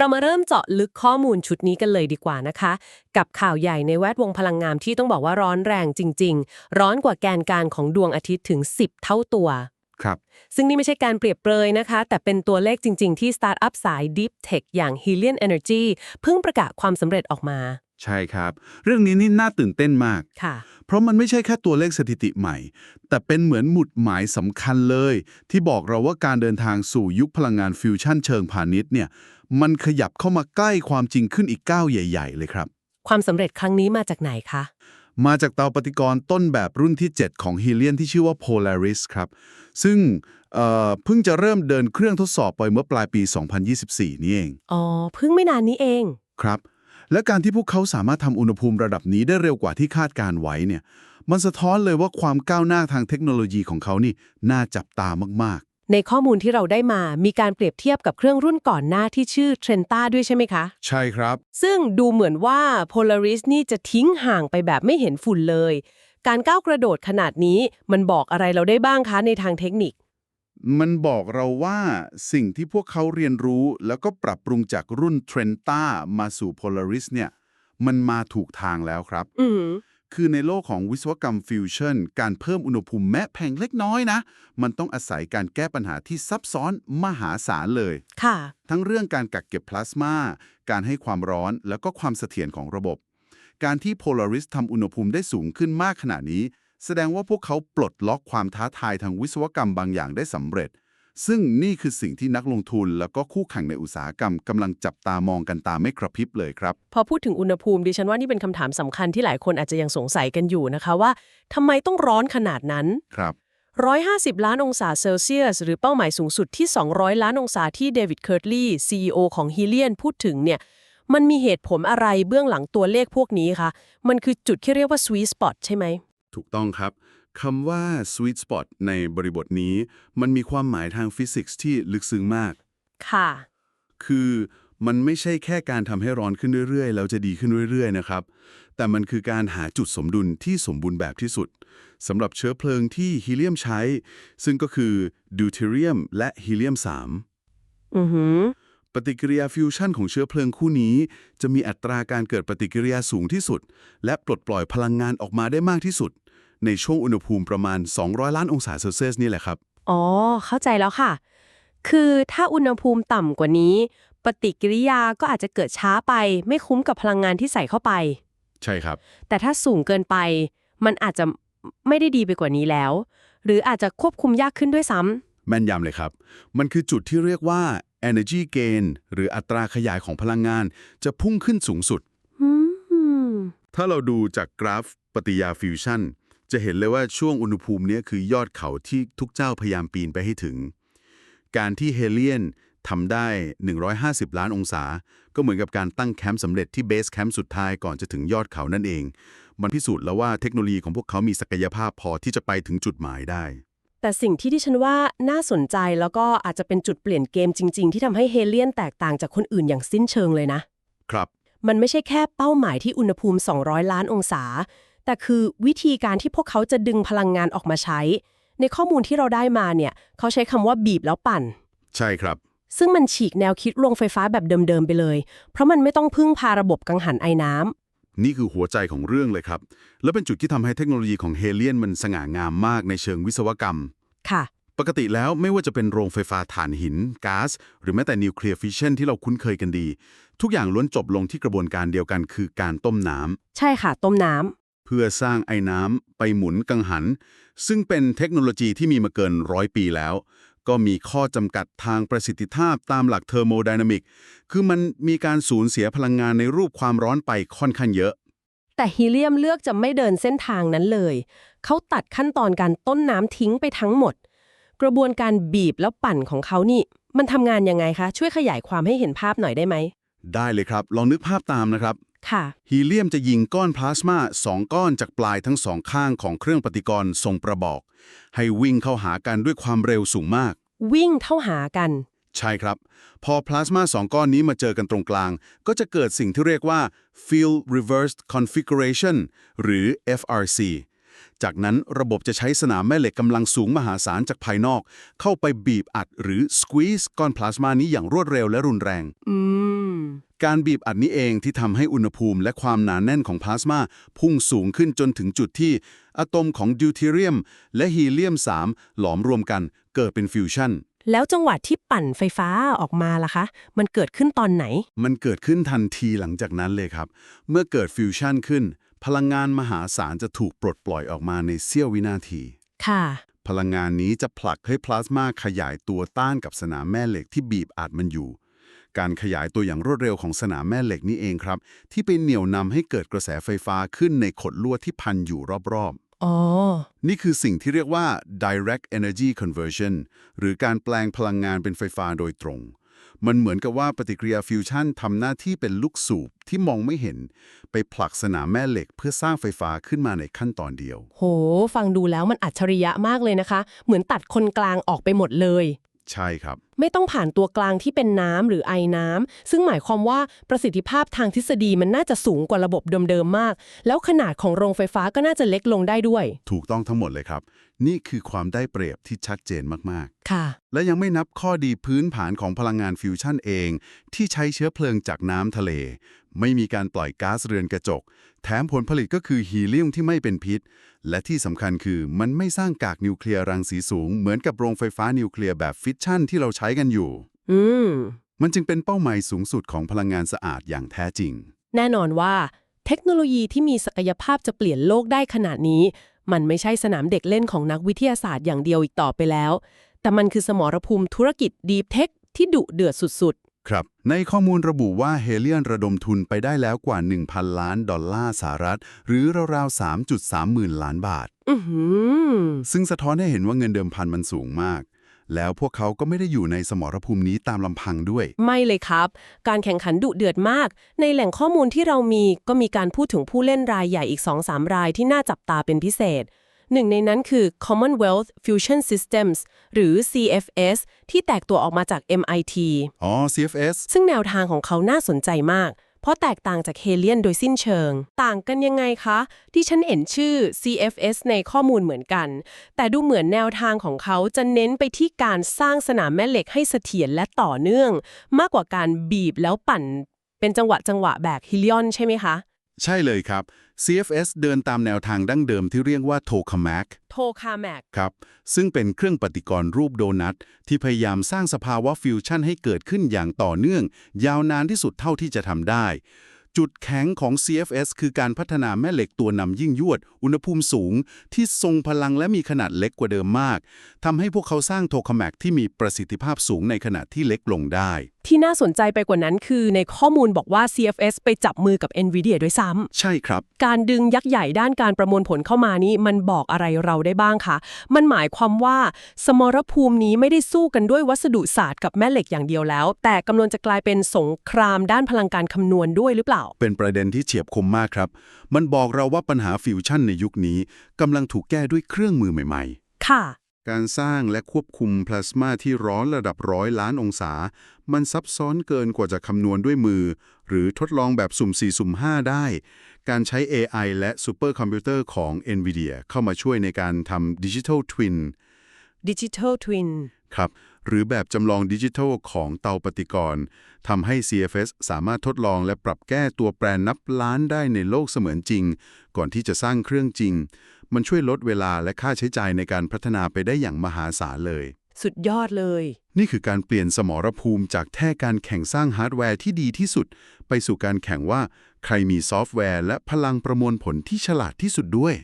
เรามาเริ่มเจาะลึกข้อมูลชุดนี้กันเลยดีกว่านะคะ กับข่าวใหญ่ในแวดวงพลังงานที่ต้องบอกว่าร้อนแรงจริง ๆ ร้อนกว่าแกนกลางของดวงอาทิตย์ถึง 10 เท่าตัวครับซึ่งนี่ไม่ใช่การเปรียบเปรยนะคะ แต่เป็นตัวเลขจริง ๆ ที่สตาร์ทอัพสาย Deep Tech อย่าง Helion Energy เพิ่งประกาศความสำเร็จออกมา ใช่ครับ เรื่องนี้นี่น่าตื่นเต้นมาก ค่ะ เพราะมันไม่ใช่แค่ตัวเลขสถิติใหม่ แต่เป็นเหมือนหมุดหมายสำคัญเลย ที่บอกเราว่าการเดินทางสู่ยุคพลังงานฟิวชั่นเชิงพาณิชย์เนี่ย มันขยับเข้ามาใกล้ความจริงขึ้นอีกก้าวใหญ่ ๆ เลยครับ ความสำเร็จครั้งนี้มาจากไหนคะ มาจากเตาปฏิกรณ์ต้นแบบรุ่นที่ 7 ของ Helion ที่ชื่อว่า Polaris ครับ ซึ่งเอ่อเพิ่งจะเริ่มเดินเครื่องทดสอบไปเมื่อปลายปี 2024 นี่เอง อ๋อ เพิ่งไม่นานนี้เอง ครับ และการที่พวกเขาสามารถทำอุณหภูมิระดับนี้ได้เร็วกว่าที่คาดการไว้เนี่ย มันสะท้อนเลยว่าความก้าวหน้าทางเทคโนโลยีของเขานี่น่าจับตามาก ในข้อมูลที่เราได้มามีการเปรียบเทียบกับเครื่องรุ่นก่อนหน้าที่ชื่อ Trenta ด้วยใช่ไหมคะๆใช่ครับ ซึ่งดูเหมือนว่า Polaris นี่จะทิ้งห่างไปแบบไม่เห็นฝุ่นเลย การก้าวกระโดดขนาดนี้มันบอกอะไรเราได้บ้างคะในทางเทคนิค มันบอกเราว่าสิ่งที่พวกเขาเรียนรู้แล้วก็ปรับปรุงจากรุ่น Trenta มาสู่ Polaris เนี่ย มันมาถูกทางแล้วครับอือหือ คือในโลกของวิศวกรรมฟิวชั่นการเพิ่มอุณหภูมิแม้แพงเล็กน้อยนะ มันต้องอาศัยการแก้ปัญหาที่ซับซ้อนมหาศาลเลยค่ะ ทั้งเรื่องการกักเก็บพลาสมา การให้ความร้อนแล้วก็ความเสถียรของระบบ การที่ Polaris ทำอุณหภูมิได้สูงขึ้นมากขนาดนี้ แสดงว่าพวกเขาปลดล็อกความท้าทายทางวิศวกรรมบางอย่างได้สำเร็จ ซึ่งนี่คือสิ่งที่นักลงทุนแล้วก็คู่แข่งในอุตสาหกรรมกำลังจับตามองกันตาไม่กระพริบเลยครับ พอพูดถึงอุณหภูมิดิฉันว่านี่เป็นคำถามสำคัญที่หลายคนอาจจะยังสงสัยกันอยู่นะคะว่าทำไมต้องร้อนขนาดนั้นครับ150 ล้านองศาเซลเซียส หรือเป้าหมายสูงสุดที่ 200 ล้านองศาที่เดวิดเคิร์ตลีย์ CEO ของ Helion พูดถึงเนี่ยมันมีเหตุผลอะไรเบื้องหลังตัวเลขพวกนี้คะ มันคือจุดที่เรียกว่า sweet spot ใช่ไหม ถูกต้องครับ คำว่า sweet spot ในบริบทนี้ มันมีความหมายทางฟิสิกส์ที่ลึกซึ้งมาก ค่ะ คือมันไม่ใช่แค่การทำให้ร้อนขึ้นเรื่อยๆ แล้วจะดีขึ้นเรื่อยๆ นะครับ แต่มันคือการหาจุดสมดุลที่สมบูรณ์แบบที่สุดสำหรับเชื้อเพลิงที่ฮีเลียมใช้ ซึ่งก็คือดิวเทเรียมและฮีเลียมอือหือ3ปฏิกิริยาฟิวชั่นของเชื้อเพลิงคู่นี้ จะมีอัตราการเกิดปฏิกิริยาสูงที่สุด และปลดปล่อยพลังงานออกมาได้มากที่สุด ในช่วงอุณหภูมิประมาณ 200 ล้านองศาเซลเซียสนี่แหละครับ อ๋อ เข้าใจแล้วค่ะ คือถ้าอุณหภูมิต่ำกว่านี้ ปฏิกิริยาก็อาจจะเกิดช้าไป ไม่คุ้มกับพลังงานที่ใส่เข้าไป ใช่ครับ แต่ถ้าสูงเกินไป มันอาจจะไม่ได้ดีไปกว่านี้แล้ว หรืออาจจะควบคุมยากขึ้นด้วยซ้ำแม่นยำเลยครับ มันคือจุดที่เรียกว่า energy gain หรืออัตราขยายของพลังงาน จะพุ่งขึ้นสูงสุดอืมถ้าเราดูจากกราฟปฏิยาฟิวชั่น จะเห็นเลยว่าช่วงอุณหภูมิเนี้ยคือยอดเขาที่ทุกเจ้าพยายามปีนไปให้ถึง การที่เฮเลียนทำได้ 150 ล้านองศา ก็เหมือนกับการตั้งแคมป์สำเร็จที่เบสแคมป์สุดท้ายก่อนจะถึงยอดเขานั่นเอง มันพิสูจน์แล้วว่าเทคโนโลยีของพวกเขามีศักยภาพพอที่จะไปถึงจุดหมายได้ แต่สิ่งที่ดิฉันว่าน่าสนใจแล้วก็อาจจะเป็นจุดเปลี่ยนเกมจริง ๆ ที่ทำให้เฮเลียนแตกต่างจากคนอื่นอย่างสิ้นเชิงเลยนะ ครับ มันไม่ใช่แค่เป้าหมายที่อุณหภูมิ 200 ล้านองศา แต่คือวิธีการที่พวกเขาจะดึงพลังงานออกมาใช้ ในข้อมูลที่เราได้มาเนี่ยเขาใช้คำว่าบีบแล้วปั่น ใช่ครับ ซึ่งมันฉีกแนวคิดโรงไฟฟ้าแบบเดิมๆไปเลย เพราะมันไม่ต้องพึ่งพาระบบกังหันไอน้ำนี่คือหัวใจของเรื่องเลยครับ และเป็นจุดที่ทำให้เทคโนโลยีของเฮเลียนมันสง่างามมากในเชิงวิศวกรรม ค่ะ ปกติแล้วไม่ว่าจะเป็นโรงไฟฟ้าถ่านหินก๊าซหรือแม้แต่นิวเคลียร์ฟิชชันที่เราคุ้นเคยกันดี ทุกอย่างล้วนจบลงที่กระบวนการเดียวกันคือการต้มน้ำใช่ค่ะ ต้มน้ำเพื่อสร้างไอ้น้ำไปหมุนกังหัน ซึ่งเป็นเทคโนโลยีที่มีมาเกินร้อยปีแล้ว ก็มีข้อจำกัดทางประสิทธิภาพตามหลักเทอร์โมไดนามิก คือมันมีการสูญเสียพลังงานในรูปความร้อนไปค่อนข้างเยอะ แต่ฮีเลียมเลือกจะไม่เดินเส้นทางนั้นเลย เขาตัดขั้นตอนการต้นน้ำทิ้งไปทั้งหมด กระบวนการบีบแล้วปั่นของเขานี่ มันทำงานยังไงคะ ช่วยขยายความให้เห็นภาพหน่อยได้ไหม ได้เลยครับ ลองนึกภาพตามนะครับ ค่ะ ฮีเลียมจะยิงก้อนพลาสมาสองก้อนจากปลายทั้งสองข้างของเครื่องปฏิกรณ์ทรงประบอก ให้วิ่งเข้าหากันด้วยความเร็วสูงมาก วิ่งเท่าหากัน ใช่ครับ พอพลาสมาสองก้อนนี้มาเจอกันตรงกลาง ก็จะเกิดสิ่งที่เรียกว่า field reversed configuration หรือ FRC จากนั้นระบบจะใช้สนามแม่เหล็กกำลังสูงมหาศาลจากภายนอก เข้าไปบีบอัดหรือ squeeze ก้อนพลาสมานี้อย่างรวดเร็วและรุนแรงอืมการบีบอัดนี้เองที่ทำให้อุณหภูมิและความหนาแน่นของพลาสมาพุ่งสูงขึ้นจนถึงจุดที่อะตอมของดิวเทเรียม และฮีเลียม 3 หลอมรวมกันเกิดเป็นฟิวชั่นแล้วจังหวะที่ปั่นไฟฟ้าออกมาล่ะคะ มันเกิดขึ้นตอนไหน มันเกิดขึ้นทันทีหลังจากนั้นเลยครับ เมื่อเกิดฟิวชั่นขึ้น พลังงานมหาศาลจะถูกปลดปล่อยออกมาในเสี้ยววินาที ค่ะ พลังงานนี้จะผลักให้พลาสมาขยายตัวต้านกับสนามแม่เหล็กที่บีบอัดมันอยู่ การขยายตัวอย่างรวดเร็วของสนามแม่เหล็กนี่เองครับ ที่ไปเหนี่ยวนำให้เกิดกระแสไฟฟ้าขึ้นในขดลวดที่พันอยู่รอบอ๋อๆนี่คือสิ่งที่เรียกว่า direct energy conversion หรือการแปลงพลังงานเป็นไฟฟ้าโดยตรง มันเหมือนกับว่าปฏิกิริยาฟิวชั่นทำหน้าที่เป็นลูกสูบที่มองไม่เห็น ไปผลักสนามแม่เหล็กเพื่อสร้างไฟฟ้าขึ้นมาในขั้นตอนเดียว โห ฟังดูแล้วมันอัจฉริยะมากเลยนะคะ เหมือนตัดคนกลางออกไปหมดเลย ใช่ครับ ไม่ต้องผ่านตัวกลางที่เป็นน้ำหรือไอน้ำซึ่งหมายความว่าประสิทธิภาพทางทฤษฎีมันน่าจะสูงกว่าระบบเดิมๆมาก แล้วขนาดของโรงไฟฟ้าก็น่าจะเล็กลงได้ด้วย ถูกต้องทั้งหมดเลยครับ นี่คือความได้เปรียบที่ชัดเจนมากค่ะๆและยังไม่นับข้อดีพื้นฐานของพลังงานฟิวชั่นเอง ที่ใช้เชื้อเพลิงจากน้ำทะเล ไม่มีการปล่อยก๊าซเรือนกระจก แถมผลผลิตก็คือฮีเลียมที่ไม่เป็นพิษ และที่สำคัญคือมันไม่สร้างกากนิวเคลียร์รังสีสูง เหมือนกับโรงไฟฟ้านิวเคลียร์แบบฟิชชั่นที่เราใช้กันอยู่ อืม มันจึงเป็นเป้าหมายสูงสุดของพลังงานสะอาดอย่างแท้จริง แน่นอนว่า เทคโนโลยีที่มีศักยภาพจะเปลี่ยนโลกได้ขนาดนี้ มันไม่ใช่สนามเด็กเล่นของนักวิทยาศาสตร์อย่างเดียวอีกต่อไปแล้ว แต่มันคือสมรภูมิธุรกิจดีฟเทคที่ดุเดือดสุดครับ ในข้อมูลระบุว่าเฮเลียนระดมทุนไปได้แล้วกว่า 1,000 ล้านดอลลาร์สหรัฐ หรือราวๆ3.3หมื่นล้านบาทๆอือหือ ซึ่งสะท้อนให้เห็นว่าเงินเดิมพันมันสูงมาก แล้วพวกเขาก็ไม่ได้อยู่ในสมรภูมินี้ตามลำพังด้วย ไม่เลยครับ การแข่งขันดุเดือดมาก ในแหล่งข้อมูลที่เรามีก็มีการพูดถึงผู้เล่นรายใหญ่อีก 2-3 รายที่น่าจับตาเป็นพิเศษ หนึ่งในนั้นคือ Commonwealth Fusion Systems หรือ CFS ที่แตกตัวออกมาจาก MIT อ๋อ CFS ซึ่งแนวทางของเขาน่าสนใจมาก เพราะแตกต่างจากเฮเลียนโดยสิ้นเชิง ต่างกันยังไงคะ ที่ฉันเห็นชื่อ CFS ในข้อมูลเหมือนกัน แต่ดูเหมือนแนวทางของเขาจะเน้นไปที่การสร้างสนามแม่เหล็กให้เสถียรและต่อเนื่อง มากกว่าการบีบแล้วปั่นเป็นจังหวะจังหวะแบบฮิลิออนใช่ไหมคะ ใช่เลยครับ CFS เดินตามแนวทางดั้งเดิมที่เรียกว่า tokamak โทคาแมกครับ ซึ่งเป็นเครื่องปฏิกรณ์รูปโดนัท ที่พยายามสร้างสภาวะฟิวชั่นให้เกิดขึ้นอย่างต่อเนื่อง ยาวนานที่สุดเท่าที่จะทำได้ จุดแข็งของ CFS คือการพัฒนาแม่เหล็กตัวนำยิ่งยวด อุณหภูมิสูง ที่ทรงพลังและมีขนาดเล็กกว่าเดิมมากทำให้พวกเขาสร้างโทคาแมกที่มีประสิทธิภาพสูงในขณะที่เล็กลงได้ที่น่าสนใจไปกว่านั้นคือในข้อมูลบอกว่า CFS ไปจับมือกับ NVIDIA ด้วยซ้ำ ใช่ครับ การดึงยักษ์ใหญ่ด้านการประมวลผลเข้ามานี้ มันบอกอะไรเราได้บ้างคะ มันหมายความว่า สมรภูมินี้ไม่ได้สู้กันด้วยวัสดุศาสตร์กับแม่เหล็กอย่างเดียวแล้ว แต่กำลังจะกลายเป็นสงครามด้านพลังการคำนวณด้วยหรือเปล่า เป็นประเด็นที่เฉียบคมมากครับ มันบอกเราว่าปัญหาฟิวชั่นในยุคนี้กำลังถูกแก้ด้วยเครื่องมือใหม่ ๆ ค่ะ การสร้างและควบคุมพลาสมาที่ร้อนระดับร้อยล้านองศา มันซับซ้อนเกินกว่าจะคำนวณด้วยมือ หรือทดลองแบบสุ่ม 4 สุ่ม 5 ได้ การใช้ AI และซูเปอร์คอมพิวเตอร์ของ NVIDIA เข้ามาช่วยในการทำดิจิทัลทวิน Digital Twin ครับ หรือแบบจำลองดิจิทัลของเตาปฏิกรณ์ทำให้ CFS สามารถทดลองและปรับแก้ตัวแปรนับล้านได้ในโลกเสมือนจริง ก่อนที่จะสร้างเครื่องจริง มันช่วยลดเวลาและค่าใช้จ่ายในการพัฒนาไปได้อย่างมหาศาลเลย สุดยอดเลย นี่คือการเปลี่ยนสมรภูมิจากแค่การแข่งสร้างฮาร์ดแวร์ที่ดีที่สุด ไปสู่การแข่งว่าใครมีซอฟต์แวร์ และพลังประมวลผลที่ฉลาดที่สุดด้วย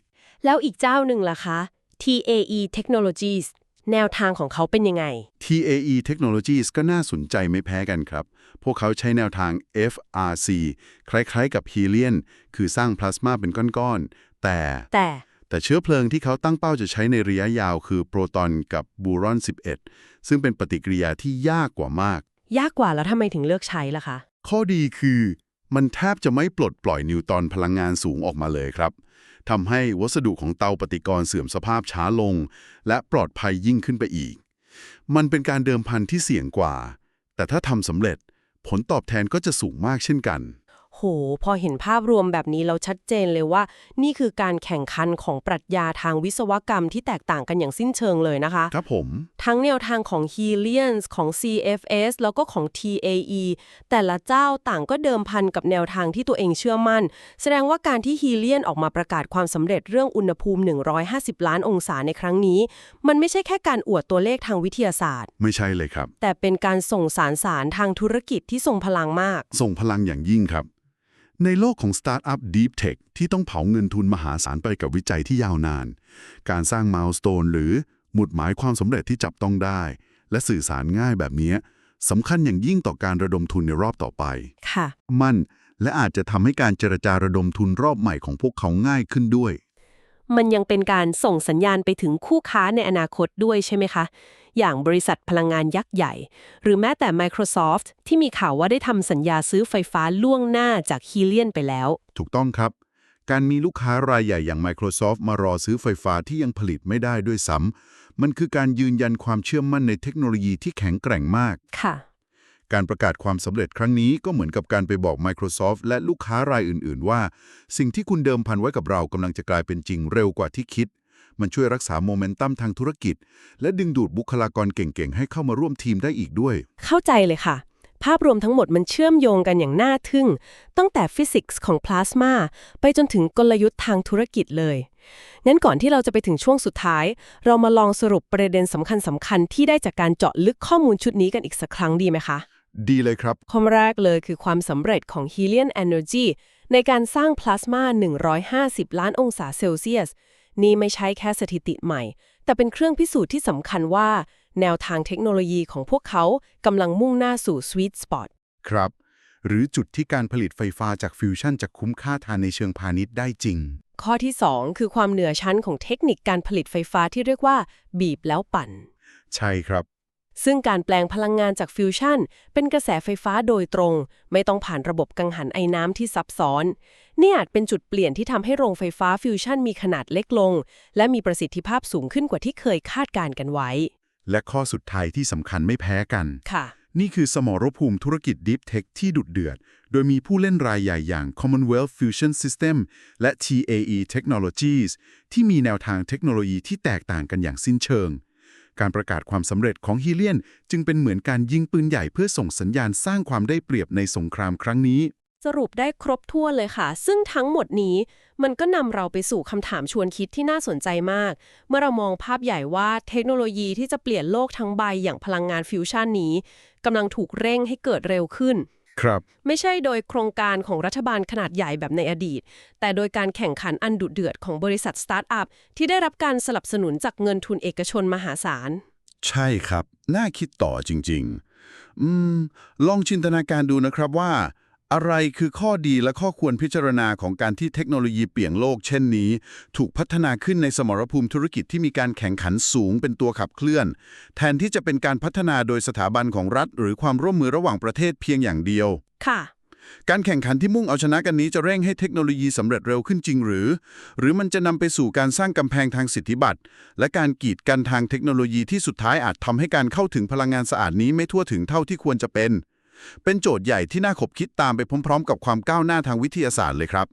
แล้วอีกเจ้าหนึ่งล่ะคะ TAE Technologies แนวทางของเขาเป็นยังไง TAE Technologies ก็น่าสนใจไม่แพ้กันครับ พวกเขาใช้แนวทาง FRC คล้ายๆกับฮีเลียนคือสร้างพลาสมาเป็นก้อนๆ แต่ แต่แต่เชื้อเพลิงที่เขาตั้งเป้าจะใช้ในระยะยาวคือโปรตอนกับบูรอน 11 ซึ่งเป็นปฏิกิริยาที่ยากกว่ามาก ยากกว่าแล้วทำไมถึงเลือกใช้ล่ะคะ ข้อดีคือ มันแทบจะไม่ปลดปล่อยนิวตอนพลังงานสูงออกมาเลยครับ ทำให้วัสดุของเตาปฏิกรณ์เสื่อมสภาพช้าลง และปลอดภัยยิ่งขึ้นไปอีก มันเป็นการเดิมพันที่เสี่ยงกว่า แต่ถ้าทำสำเร็จผลตอบแทนก็จะสูงมากเช่นกัน โโห พอเห็นภาพรวมแบบนี้เราชัดเจนเลยว่า นี่คือการแข่งขันของปรัชญาทางวิศวกรรมที่แตกต่างกันอย่างสิ้นเชิงเลยนะคะ ครับผม ทั้งแนวทางของ Helians ของ CFS แล้วก็ของ TAE แต่ละเจ้าต่างก็เดิมพันกับแนวทางที่ตัวเองเชื่อมั่น แสดงว่าการที่ Helian ออกมาประกาศความสำเร็จเรื่องอุณหภูมิ 150 ล้านองศาในครั้งนี้ มันไม่ใช่แค่การอวดตัวเลขทางวิทยาศาสตร์ ไม่ใช่เลยครับ แต่เป็นการส่งสารสารทางธุรกิจที่ทรงพลังมาก ส่งพลังอย่างยิ่งครับ ในโลกของสตาร์ทอัพ Deep Tech ที่ต้องเผาเงินทุนมหาศาลไปกับวิจัยที่ยาวนาน การสร้างม l ลส t ตนหรือหมุดหมายความสำเร็จที่จับต้องได้ และสื่อสารง่ายแบบนี้สำคัญอย่างยิ่งต่อการระดมทุนในรอบต่อไป ค่ะ มั่นและอาจจะทำให้การเจรจาระดมทุนรอบใหม่ของพวกเขาง่ายขึ้นด้วย มันยังเป็นการส่งสัญญาณไปถึงคู่ค้าในอนาคตด้วยใช่ไหมคะ อย่างบริษัทพลังงานยักษ์ใหญ่ หรือแม้แต่ Microsoft ที่มีข่าวว่าได้ทำสัญญาซื้อไฟฟ้าล่วงหน้าจาก Helion ไปแล้ว ถูกต้องครับ การมีลูกค้ารายใหญ่อย่าง Microsoft มารอซื้อไฟฟ้าที่ยังผลิตไม่ได้ด้วยซ้ำมันคือการยืนยันความเชื่อมั่นในเทคโนโลยีที่แข็งแกร่งมากค่ะการประกาศความสำเร็จครั้งนี้ก็เหมือนกับการไปบอก Microsoft และลูกค้ารายอื่น ๆ ว่า สิ่งที่คุณเดิมพันไว้กับเรากำลังจะกลายเป็นจริงเร็วกว่าที่คิด มันช่วยรักษาโมเมนตัมทางธุรกิจ และดึงดูดบุคลากรเก่งๆ ให้เข้ามาร่วมทีมได้อีกด้วย เข้าใจเลยค่ะ ภาพรวมทั้งหมดมันเชื่อมโยงกันอย่างน่าทึ่ง ตั้งแต่ฟิสิกส์ของพลาสมาไปจนถึงกลยุทธ์ทางธุรกิจเลยงั้นก่อนที่เราจะไปถึงช่วงสุดท้าย เรามาลองสรุปประเด็นสำคัญสำคัญๆที่ได้จากการเจาะลึกข้อมูลชุดนี้กันอีกสักครั้งดีไหมคะ ดีเลยครับข้อแรกเลยคือความสำเร็จของ Helion Energy ในการสร้างพลาสมา 150 ล้านองศาเซลเซียส นี่ไม่ใช่แค่สถิติใหม่ แต่เป็นเครื่องพิสูจน์ที่สำคัญว่า แนวทางเทคโนโลยีของพวกเขากำลังมุ่งหน้าสู่ Sweet Spot ครับ หรือจุดที่การผลิตไฟฟ้าจากฟิวชั่นจะคุ้มค่าทานในเชิงพาณิชย์ได้จริง ข้อที่ 2 คือความเหนือชั้นของเทคนิคการผลิตไฟฟ้าที่เรียกว่า บีบแล้วปั่น ใช่ครับ ซึ่งการแปลงพลังงานจากฟิวชั่น เป็นกระแสไฟฟ้าโดยตรง ไม่ต้องผ่านระบบกังหันไอ้น้ำที่ซับซ้อน นี่อาจเป็นจุดเปลี่ยนที่ทำให้โรงไฟฟ้าฟิวชั่นมีขนาดเล็กลง และมีประสิทธิภาพสูงขึ้นกว่าที่เคยคาดการณ์กันไว้ และข้อสุดท้ายที่สำคัญไม่แพ้กันค่ะ นี่คือสมรภูมิธุรกิจ Deep Tech ที่ดุดเดือด โดยมีผู้เล่นรายใหญ่อย่าง Commonwealth Fusion System และ TAE Technologies ที่มีแนวทางเทคโนโลยีที่แตกต่างกันอย่างสิ้นเชิง การประกาศความสำเร็จของ Helion จึงเป็นเหมือนการยิงปืนใหญ่เพื่อส่งสัญญาณสร้างความได้เปรียบในสงครามครั้งนี้ สรุปได้ครบถ้วนเลยค่ะ ซึ่งทั้งหมดนี้มันก็นำเราไปสู่คำถามชวนคิดที่น่าสนใจมาก เมื่อเรามองภาพใหญ่ว่าเทคโนโลยีที่จะเปลี่ยนโลกทั้งใบอย่างพลังงานฟิวชั่นนี้กำลังถูกเร่งให้เกิดเร็วขึ้น ครับ ไม่ใช่โดยโครงการของรัฐบาลขนาดใหญ่แบบในอดีต แต่โดยการแข่งขันอันดุเดือดของบริษัทสตาร์ทอัพที่ได้รับการสนับสนุนจากเงินทุนเอกชนมหาศาล ใช่ครับ น่าคิดต่อจริง ๆ อืม ลองจินตนาการดูนะครับว่า อะไรคือข้อดีและข้อควรพิจารณาของการที่เทคโนโลยีเปลี่ยนโลกเช่นนี้ ถูกพัฒนาขึ้นในสมรภูมิธุรกิจที่มีการแข่งขันสูงเป็นตัวขับเคลื่อน แทนที่จะเป็นการพัฒนาโดยสถาบันของรัฐ หรือความร่วมมือระหว่างประเทศเพียงอย่างเดียว ค่ะ การแข่งขันที่มุ่งเอาชนะกันนี้จะเร่งให้เทคโนโลยีสำเร็จเร็วขึ้นจริงหรือ หรือมันจะนำไปสู่การสร้างกำแพงทางสิทธิบัตรและการกีดกันทางเทคโนโลยีที่สุดท้ายอาจทำให้การเข้าถึงพลังงานสะอาดนี้ไม่ทั่วถึงเท่าที่ควรจะเป็น เป็นโจทย์ใหญ่ที่น่าขบคิดตามไปพร้อม ๆ กับความก้าวหน้าทางวิทยาศาสตร์เลยครับ